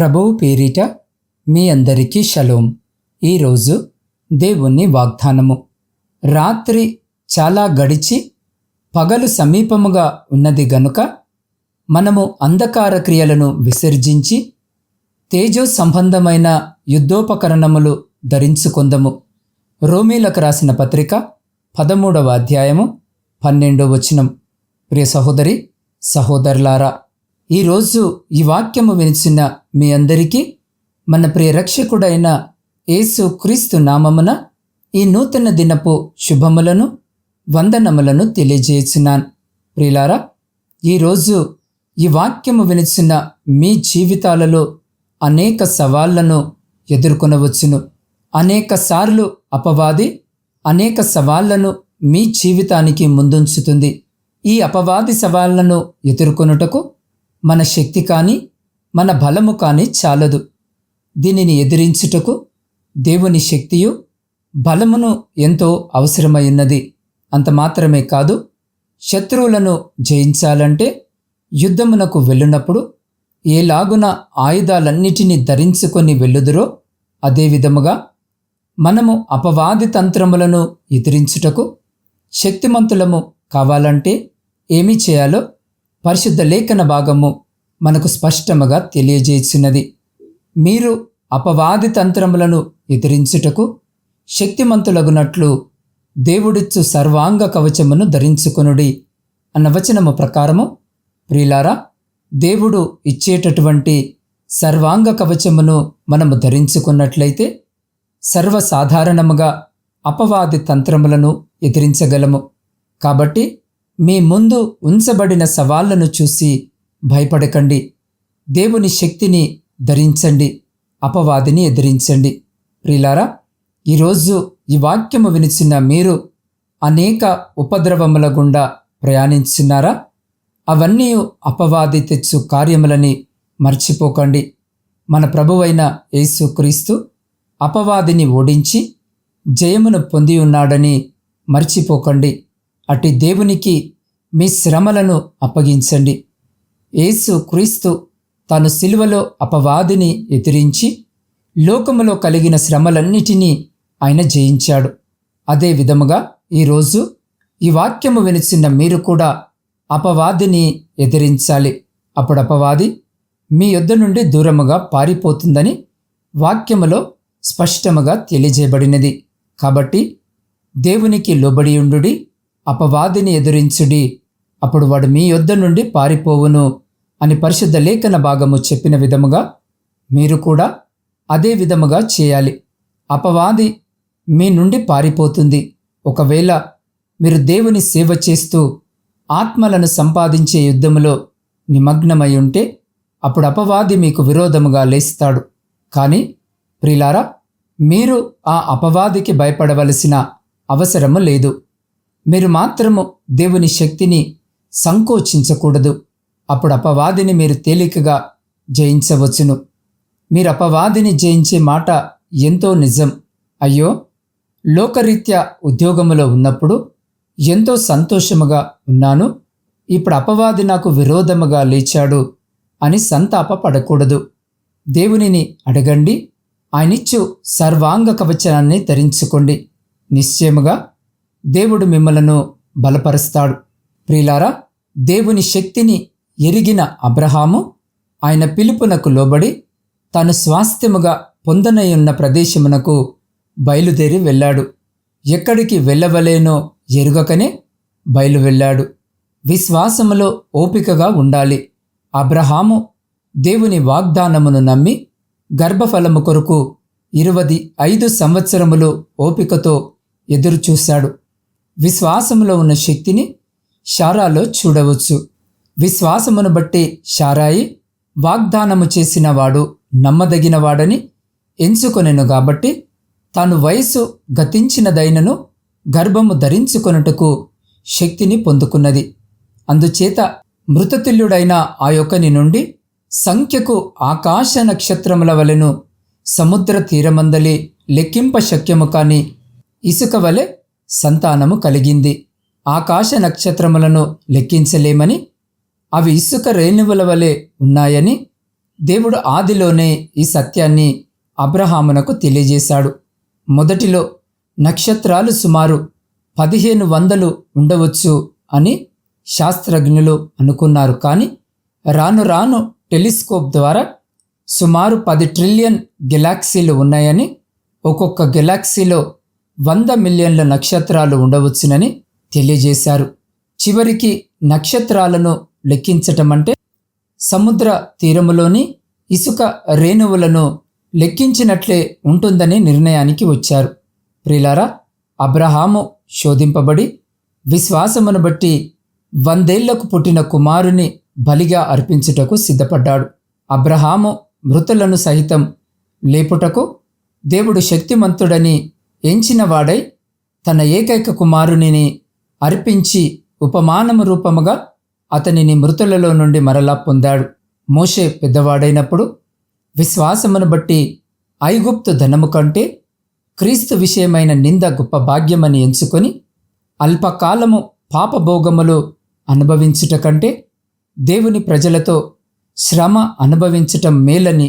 ప్రభువు పేరిట మీ అందరికీ షలోం. ఈరోజు దేవుని వాగ్దానము. రాత్రి చాలా గడిచి పగలు సమీపముగా ఉన్నది గనుక మనము అంధకార క్రియలను విసర్జించి తేజో సంబంధమైన యుద్ధోపకరణములు ధరించుకుందము. రోమీలకు రాసిన పత్రిక పదమూడవ అధ్యాయము పన్నెండో వచనం. ప్రియ సహోదరి సహోదరులారా ఈరోజు ఈ వాక్యము వినిచిన మీ అందరికీ మన ప్రియ రక్షకుడైన యేసు క్రీస్తు నామమున ఈ నూతన దినపు శుభములను వందనములను తెలియజేస్తున్నాను. ప్రియులారా ఈరోజు ఈ వాక్యము వినిచిన మీ జీవితాలలో అనేక సవాళ్ళను ఎదుర్కొనవచ్చును. అనేక సార్లు అపవాది అనేక సవాళ్ళను మీ జీవితానికి ముందుంచుతుంది. ఈ అపవాది సవాళ్ళను ఎదుర్కొనుటకు మన శక్తి కానీ మన బలము కానీ చాలదు. దీనిని ఎదిరించుటకు దేవుని శక్తియు బలమును ఎంతో అవసరమైనది. అంత మాత్రమే కాదు శత్రువులను జయించాలంటే యుద్ధమునకు వెళ్ళినప్పుడు ఏలాగున ఆయుధాలన్నిటినీ ధరించుకొని వెళ్ళుదురో అదే విధముగా మనము అపవాది తంత్రములను ఎదిరించుటకు శక్తిమంతులము కావాలంటే ఏమి చేయాలో పరిశుద్ధ లేఖన భాగము మనకు స్పష్టముగా తెలియజేసినది. మీరు అపవాది తంత్రములను ఎదిరించుటకు శక్తిమంతులగునట్లు దేవుడిచ్చు సర్వాంగ కవచమును ధరించుకొనుడి అన్న వచనము ప్రకారము ప్రియులారా దేవుడు ఇచ్చేటటువంటి సర్వాంగ కవచమును మనము ధరించుకున్నట్లయితే సర్వసాధారణముగా అపవాది తంత్రములను ఎదిరించగలము. కాబట్టి మీ ముందు ఉంచబడిన సవాళ్ళను చూసి భయపడకండి. దేవుని శక్తిని ధరించండి. అపవాదిని ఎదిరించండి. ప్రిలారా ఈరోజు ఈ వాక్యము వినిచిన మీరు అనేక ఉపద్రవముల గుండా ప్రయాణించున్నారా? అవన్నీ అపవాది తెచ్చు కార్యములని మర్చిపోకండి. మన ప్రభువైన యేసుక్రీస్తు అపవాదిని ఓడించి జయమును పొంది ఉన్నాడని మర్చిపోకండి. అటు దేవునికి మీ శ్రమలను అప్పగించండి. యేసు క్రీస్తు తాను సిలువలో అపవాదిని ఎదిరించి లోకములో కలిగిన శ్రమలన్నిటినీ ఆయన జయించాడు. అదే విధముగా ఈరోజు ఈ వాక్యము వినిచిన మీరు కూడా అపవాదిని ఎదిరించాలి. అప్పుడు అపవాది మీ యొద్ద నుండి దూరముగా పారిపోతుందని వాక్యములో స్పష్టముగా తెలియజేయబడినది. కాబట్టి దేవునికి లోబడి ఉండుడి. అపవాదిని ఎదురించుడి. అప్పుడు వాడు మీ యొద్ద నుండి పారిపోవును అని పరిశుద్ధ లేఖన భాగము చెప్పిన విధముగా మీరు కూడా అదే విధముగా చేయాలి. అపవాది మీ నుండి పారిపోతుంది. ఒకవేళ మీరు దేవుని సేవ చేస్తూ ఆత్మలను సంపాదించే యుద్ధములో నిమగ్నమై ఉంటే అప్పుడు అపవాది మీకు విరోధముగా లేస్తాడు. కానీ ప్రిలారా మీరు ఆ అపవాదికి భయపడవలసిన అవసరము లేదు. మీరు మాత్రము దేవుని శక్తిని సంకోచించకూడదు. అప్పుడు అపవాదిని మీరు తేలికగా జయించవచ్చును. మీరు అపవాదిని జయించే మాట ఎంతో నిజం. అయ్యో లోకరీత్యా ఉద్యోగములో ఉన్నప్పుడు ఎంతో సంతోషముగా ఉన్నాను. ఇప్పుడు అపవాది నాకు విరోధముగా లేచాడు అని సంతాప పడకూడదు దేవునిని అడగండి. ఆయనిచ్చు సర్వాంగ కవచనాన్ని ధరించుకోండి. నిశ్చయముగా దేవుడు మిమ్మలను బలపరుస్తాడు. ప్రియులారా దేవుని శక్తిని ఎరిగిన అబ్రహాము ఆయన పిలుపునకు లోబడి తాను స్వాస్థ్యముగా పొందనయున్న ప్రదేశమునకు బయలుదేరి వెళ్ళాడు. ఎక్కడికి వెళ్ళవలేనో ఎరుగకనే బయలు వెళ్ళాడు విశ్వాసములో ఓపికగా ఉండాలి. అబ్రహాము దేవుని వాగ్దానమును నమ్మి గర్భఫలము కొరకు ఇరువది ఐదు సంవత్సరములు ఓపికతో ఎదురుచూశాడు. విశ్వాసములో ఉన్న శక్తిని షారాలో చూడవచ్చు. విశ్వాసమును బట్టి షారాయి వాగ్దానము చేసిన వాడు నమ్మదగినవాడని ఎంచుకొనెను కాబట్టి తాను వయస్సు గతించినదైనను గర్భము ధరించుకొనుటకు శక్తిని పొందుకున్నది. అందుచేత మృతతుల్యుడైన ఆ యొక్కని నుండి సంఖ్యకు ఆకాశ నక్షత్రముల వలెను సముద్ర తీరమందలి లెక్కింప శక్యము కాని ఇసుక వలె సంతానము కలిగింది. ఆకాశ నక్షత్రములను లెక్కించలేమని అవి ఇసుక రేణువుల వలె ఉన్నాయని దేవుడు ఆదిలోనే ఈ సత్యాన్ని అబ్రహామునకు తెలియజేశాడు. మొదటిలో నక్షత్రాలు సుమారు పదిహేను వందలు ఉండవచ్చు అని శాస్త్రజ్ఞులు అనుకున్నారు. కానీ రాను రాను టెలిస్కోప్ ద్వారా సుమారు పది ట్రిలియన్ గెలాక్సీలు ఉన్నాయని ఒక్కొక్క గెలాక్సీలో వంద మిలియన్ల నక్షత్రాలు ఉండవచ్చునని తెలియజేశారు. చివరికి నక్షత్రాలను లెక్కించటం అంటే సముద్ర తీరములోని ఇసుక రేణువులను లెక్కించినట్లే ఉంటుందని నిర్ణయానికి వచ్చారు. ప్రిలారా అబ్రహాము శోధింపబడి విశ్వాసమును బట్టి వందేళ్ళకు పుట్టిన కుమారుని బలిగా అర్పించుటకు సిద్ధపడ్డాడు. అబ్రహాము మృతులను సహితం లేపుటకు దేవుడు శక్తిమంతుడని ఎంచినవాడై తన ఏకైక కుమారునిని అర్పించి ఉపమానము రూపముగా అతనిని మృతులలో నుండి మరలా పొందాడు. మోషే పెద్దవాడైనప్పుడు విశ్వాసమును బట్టి ఐగుప్తు ధనము కంటే క్రీస్తు విషయమైన నింద గొప్ప భాగ్యమని ఎంచుకొని అల్పకాలము పాపభోగములు అనుభవించుట కంటే దేవుని ప్రజలతో శ్రమ అనుభవించటం మేలని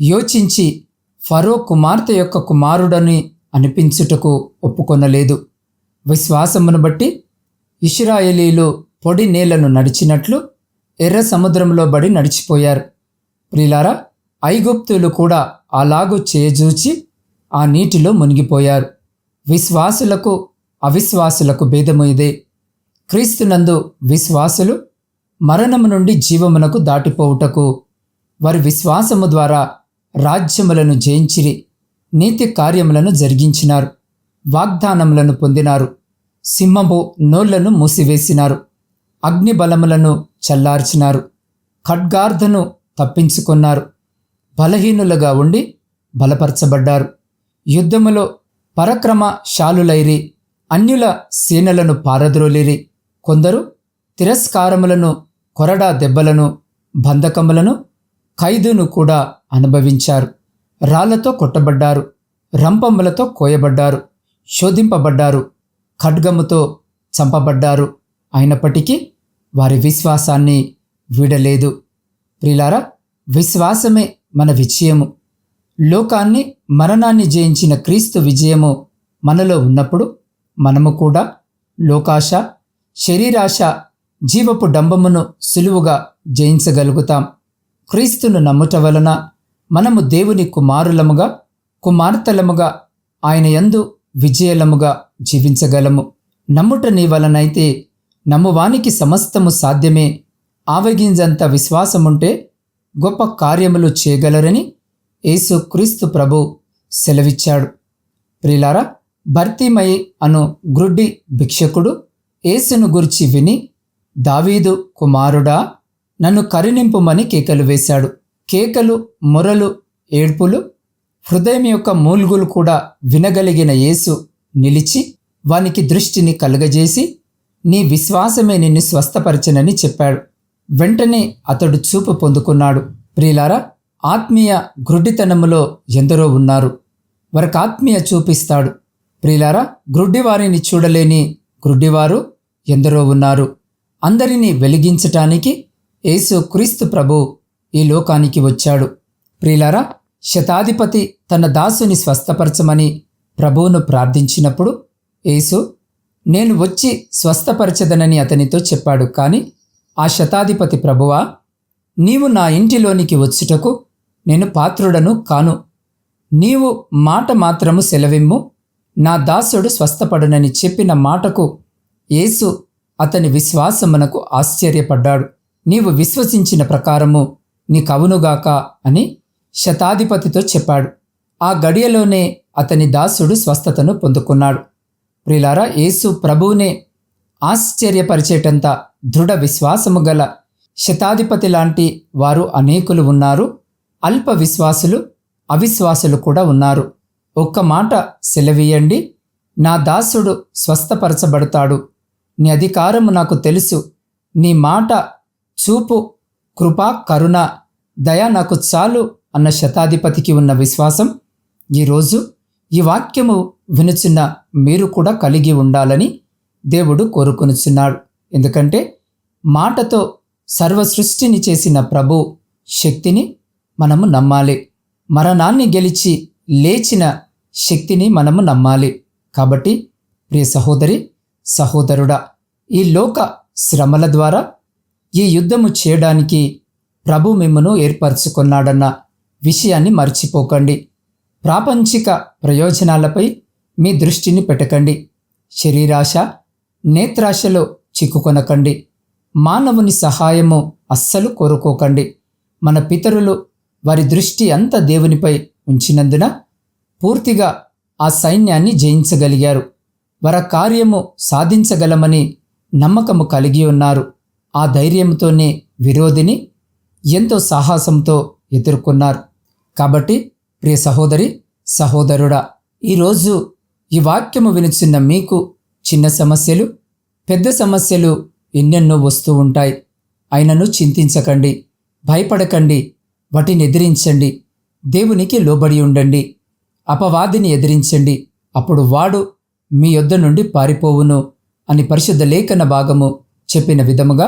యోచించి ఫరో కుమార్తె యొక్క కుమారుడని అనిపించుటకు ఒప్పుకొనలేదు. విశ్వాసమును బట్టి ఇష్రాయేలీలు పొడి నేలను నడిచినట్లు ఎర్ర సముద్రంలో బడి నడిచిపోయారు. ప్రిలారా ఐగుప్తులు కూడా అలాగూ చేజూచి ఆ నీటిలో మునిగిపోయారు. విశ్వాసులకు అవిశ్వాసులకు భేదము ఇదే. క్రీస్తునందు విశ్వాసులు మరణము నుండి జీవమునకు దాటిపోవుటకు వారి విశ్వాసము ద్వారా రాజ్యములను జయించిరి. నీతి కార్యములను జరిగించినారు. వాగ్దానములను పొందినారు. సింహము నోళ్ళను మూసివేసినారు. అగ్ని బలములను చల్లార్చినారు. ఖడ్గార్ధను తప్పించుకున్నారు. బలహీనులుగా ఉండి బలపరచబడ్డారు. యుద్ధములో పరక్రమశాలులైరి అన్యుల సేనలను పారద్రోలిరి కొందరు తిరస్కారములను కొరడా దెబ్బలను బంధకములను ఖైదును కూడా అనుభవించారు. రాళ్ళతో కొట్టబడ్డారు రంపములతో కోయబడ్డారు శోధింపబడ్డారు ఖడ్గముతో చంపబడ్డారు. అయినప్పటికీ వారి విశ్వాసాన్ని వీడలేదు. ప్రిలారా విశ్వాసమే మన విజయము. లోకాన్ని మరణాన్ని జయించిన క్రీస్తు విజయము మనలో ఉన్నప్పుడు మనము కూడా లోకాశ శరీరాశ జీవపు డంబమును సులువుగా జయించగలుగుతాం. క్రీస్తును నమ్ముట వలన మనము దేవుని కుమారులముగా కుమార్తెలముగా ఆయన యందు విజయలముగా జీవించగలము. నమ్ముట నీ వలనైతే నమ్మువానికి సమస్తము సాధ్యమే. ఆవగింజంత విశ్వాసముంటే గొప్ప కార్యములు చేయగలరని యేసుక్రీస్తు ప్రభు సెలవిచ్చాడు. ప్రిలారా భర్తీమయి అను గ్రుడ్డి భిక్షకుడు యేసును గురించి విని దావీదు కుమారుడా నన్ను కరుణింపుమని కేకలు వేశాడు. కేకలు మొరలు ఏడ్పులు హృదయం యొక్క మూల్గులు కూడా వినగలిగిన యేసు నిలిచి వానికి దృష్టిని కలుగజేసి నీ విశ్వాసమే నిన్ను స్వస్థపరచనని చెప్పాడు. వెంటనే అతడు చూపు పొందుకున్నాడు. ప్రియులారా ఆత్మీయ గ్రుడ్డితనములో ఎందరో ఉన్నారు. వారికి ఆత్మీయ చూపిస్తాడు. ప్రియులారా గ్రుడ్డివారిని చూడలేని గ్రుడ్డివారు ఎందరో ఉన్నారు. అందరినీ వెలిగించటానికి యేసు క్రీస్తు ప్రభు ఈ లోకానికి వచ్చాడు. ప్రియులారా శతాధిపతి తన దాసుని స్వస్థపరచమని ప్రభువును ప్రార్థించినప్పుడు యేసు నేను వచ్చి స్వస్థపరచదనని అతనితో చెప్పాడు. కానీ ఆ శతాధిపతి ప్రభువా నీవు నా ఇంటిలోనికి వచ్చుటకు నేను పాత్రుడను కాను. నీవు మాట మాత్రము సెలవిమ్ము నా దాసుడు స్వస్థపడునని చెప్పిన మాటకు యేసు అతని విశ్వాసమునకు ఆశ్చర్యపడ్డాడు. నీవు విశ్వసించిన ప్రకారము నీకవునుగాక అని శతాధిపతితో చెప్పాడు. ఆ గడియలోనే అతని దాసుడు స్వస్థతను పొందుకున్నాడు. ప్రిలారా యేసు ప్రభువునే ఆశ్చర్యపరిచేటంత దృఢ విశ్వాసము గల శతాధిపతి లాంటి వారు అనేకులు ఉన్నారు. అల్ప విశ్వాసులు అవిశ్వాసులు కూడా ఉన్నారు. ఒక్క మాట సెలవీయండి. నా దాసుడు స్వస్థపరచబడతాడు. నీ అధికారము నాకు తెలుసు. నీ మాట చూపు కృప కరుణ దయా నాకు చాలు అన్న శతాధిపతికి ఉన్న విశ్వాసం. ఈరోజు ఈ వాక్యము వినుచున్న మీరు కూడా కలిగి ఉండాలని దేవుడు కోరుకొనుచున్నాడు. ఎందుకంటే మాటతో సర్వ సృష్టిని చేసిన ప్రభు శక్తిని మనము నమ్మాలి. మరణాన్ని గెలిచి లేచిన శక్తిని మనము నమ్మాలి. కాబట్టి ప్రియ సహోదరి సహోదరుడా ఈ లోక శ్రమల ద్వారా ఈ యుద్ధము చేయడానికి ప్రభు మిమ్మను ఏర్పరచుకున్నాడన్న విషయాన్ని మర్చిపోకండి. ప్రాపంచిక ప్రయోజనాలపై మీ దృష్టిని పెట్టకండి. శరీరాశ నేత్రాశలో చిక్కుకొనకండి. మానవుని సహాయము అస్సలు కోరుకోకండి. మన పితరులు వారి దృష్టి అంత దేవునిపై ఉంచినందున పూర్తిగా ఆ సైన్యాన్ని జయించగలిగారు. వర కార్యము సాధించగలమని నమ్మకము కలిగి ఉన్నారు. ఆ ధైర్యంతోనే విరోధిని ఎంతో సాహసంతో ఎదుర్కొన్నారు. కాబట్టి ప్రియ సహోదరి సహోదరుడా ఈరోజు ఈ వాక్యము వినిచున్న మీకు చిన్న సమస్యలు పెద్ద సమస్యలు ఎన్నెన్నో వస్తూ ఉంటాయి. అయినను చింతించకండి భయపడకండి వాటిని ఎదిరించండి దేవునికి లోబడి ఉండండి అపవాదిని ఎదిరించండి అప్పుడు వాడు మీ యొద్ద నుండి పారిపోవును అని పరిశుద్ధ లేఖన భాగము చెప్పిన విధముగా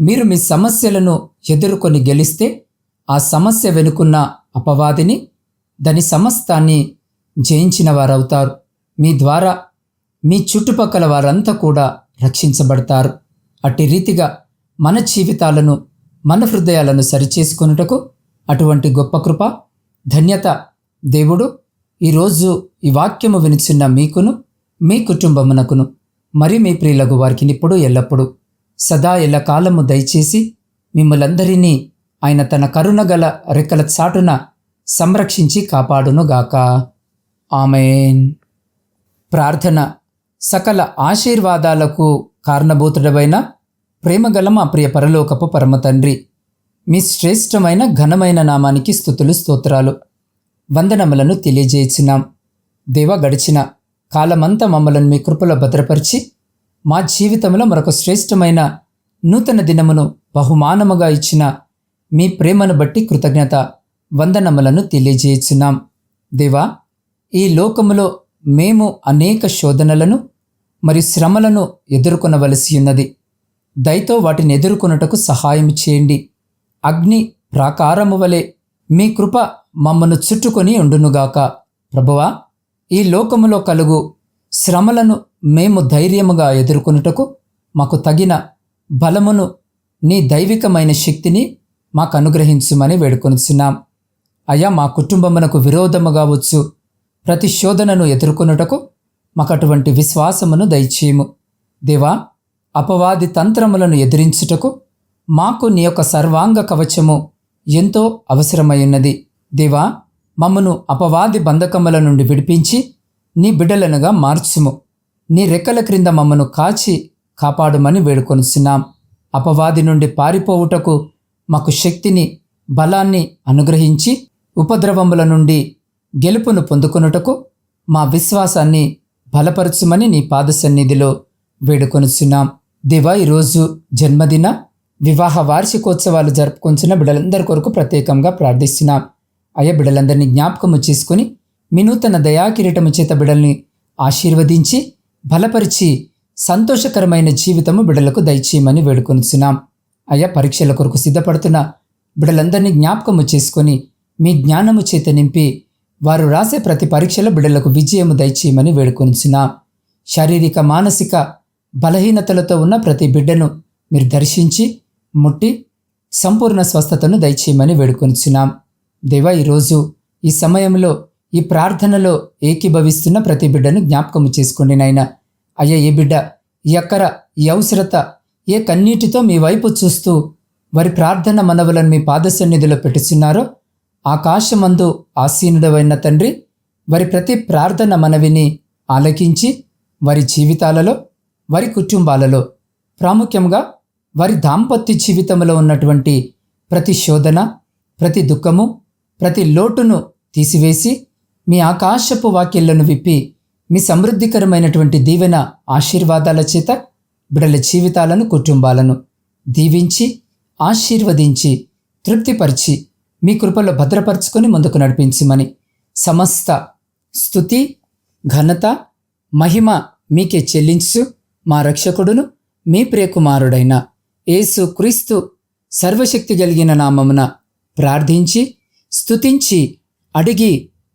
మీరు మీ సమస్యలను ఎదుర్కొని గెలిస్తే ఆ సమస్య వెనుకున్న అపవాదిని దాని సమస్తాన్ని జయించిన వారవుతారు. మీ ద్వారా మీ చుట్టుపక్కల వారంతా కూడా రక్షించబడతారు. అట్టి రీతిగా మన జీవితాలను మన హృదయాలను సరిచేసుకొనుటకు అటువంటి గొప్ప కృప ధన్యత దేవుడు ఈరోజు ఈ వాక్యము వినిచున్న మీకును మీ కుటుంబమునకును మరి మీ ప్రియులకు వారికి ఇప్పుడు ఎల్లప్పుడూ సదా ఎల్లకాలము దయచేసి మిమ్మలందరినీ ఆయన తన కరుణగల రెక్కల చాటున సంరక్షించి కాపాడునుగాక. ఆమెన్. ప్రార్థన సకల ఆశీర్వాదాలకు కారణభూతుడమైన ప్రేమగల మా ప్రియ పరలోకపు పరమ తండ్రి మీ శ్రేష్టమైన ఘనమైన నామానికి స్థుతులు స్తోత్రాలు. వందనములను తెలియజేసినాం. దేవ గడిచిన కాలమంతా మమ్మలను మీ కృపలో భద్రపరిచి మా జీవితంలో మరొక శ్రేష్టమైన నూతన దినమును బహుమానముగా ఇచ్చిన మీ ప్రేమను బట్టి కృతజ్ఞత వందనములను తెలియజేస్తున్నాం. దేవా ఈ లోకములో మేము అనేక శోధనలను మరియు శ్రమలను ఎదుర్కొనవలసి ఉన్నది. దయతో వాటిని ఎదుర్కొనుటకు సహాయం చేయండి. అగ్ని ప్రాకారము వలె మీ కృప మమ్మను చుట్టుకొని ఉండునుగాక. ప్రభువా ఈ లోకములో కలుగు శ్రమలను మేము ధైర్యముగా ఎదుర్కొనుటకు మాకు తగిన బలమును నీ దైవికమైన శక్తిని మాకు అనుగ్రహించుమని వేడుకొనిచున్నాం. అయ్యా మా కుటుంబమునకు విరోధముగా వచ్చు. ప్రతి శోధనను ఎదుర్కొనుటకు మాకు అటువంటి విశ్వాసమును దయచేయము. దేవా అపవాది తంత్రములను ఎదిరించుటకు మాకు నీ యొక్క సర్వాంగ కవచము ఎంతో అవసరమైనది దేవా మమ్మను అపవాది బంధకముల నుండి విడిపించి నీ బిడ్డలనుగా మార్చుము. నీ రెక్కల క్రింద మమ్మను కాచి కాపాడుమని వేడుకొనిస్తున్నాం అపవాది నుండి పారిపోవుటకు మాకు శక్తిని బలాన్ని అనుగ్రహించి ఉపద్రవముల నుండి గెలుపును పొందుకొనుటకు మా విశ్వాసాన్ని బలపరచుమని నీ పాద సన్నిధిలో వేడుకొనుచున్నాం. దివా ఈరోజు జన్మదిన వివాహ వార్షికోత్సవాలు జరుపుకొంచిన బిడ్డలందరి కొరకు ప్రత్యేకంగా ప్రార్థిస్తున్నాం. అయ్యా బిడ్డలందరినీ జ్ఞాపకము చేసుకుని మీ నూతన దయాకిరీటము చేత బిడల్ని ఆశీర్వదించి బలపరిచి సంతోషకరమైన జీవితము బిడ్డలకు దయచేయమని వేడుకొనిచున్నాం. అయ్యా పరీక్షల కొరకు సిద్ధపడుతున్న బిడలందరినీ జ్ఞాపకము చేసుకొని మీ జ్ఞానము చేత నింపి వారు రాసే ప్రతి పరీక్షలో బిడలకు విజయము దయచేయమని వేడుకొనిచున్నాం. శారీరక మానసిక బలహీనతలతో ఉన్న ప్రతి బిడ్డను మీరు దర్శించి ముట్టి సంపూర్ణ స్వస్థతను దయచేయమని వేడుకొనిచున్నాం. దేవా ఈరోజు ఈ సమయంలో ఈ ప్రార్థనలో ఏకీభవిస్తున్న ప్రతి బిడ్డను జ్ఞాపకము చేసుకోండి నాయన. అయ్యా ఏ బిడ్డ ఈ అక్కర ఈ అవసరత ఏ కన్నీటితో మీ వైపు చూస్తూ వారి ప్రార్థన మనవులను మీ పాదసన్నిధిలో పెట్టుచున్నారో ఆకాశమందు ఆసీనుడవైన తండ్రి వారి ప్రతి ప్రార్థన మనవిని ఆలకించి వారి జీవితాలలో వారి కుటుంబాలలో ప్రాముఖ్యంగా వారి దాంపత్య జీవితంలో ఉన్నటువంటి ప్రతి శోధన ప్రతి దుఃఖము ప్రతి లోటును తీసివేసి మీ ఆకాశపు వాక్యలను విప్పి మీ సమృద్ధికరమైనటువంటి దీవెన ఆశీర్వాదాల చేత బిడల జీవితాలను కుటుంబాలను దీవించి ఆశీర్వదించి తృప్తిపరిచి మీ కృపలో భద్రపరుచుకొని ముందుకు నడిపించమని సమస్త స్థుతి ఘనత మహిమ మీకే చెల్లించు. మా రక్షకుడును మీ ప్రియకుమారుడైన యేసు క్రీస్తు సర్వశక్తి కలిగిన నామమున ప్రార్థించి స్తుతించి అడిగి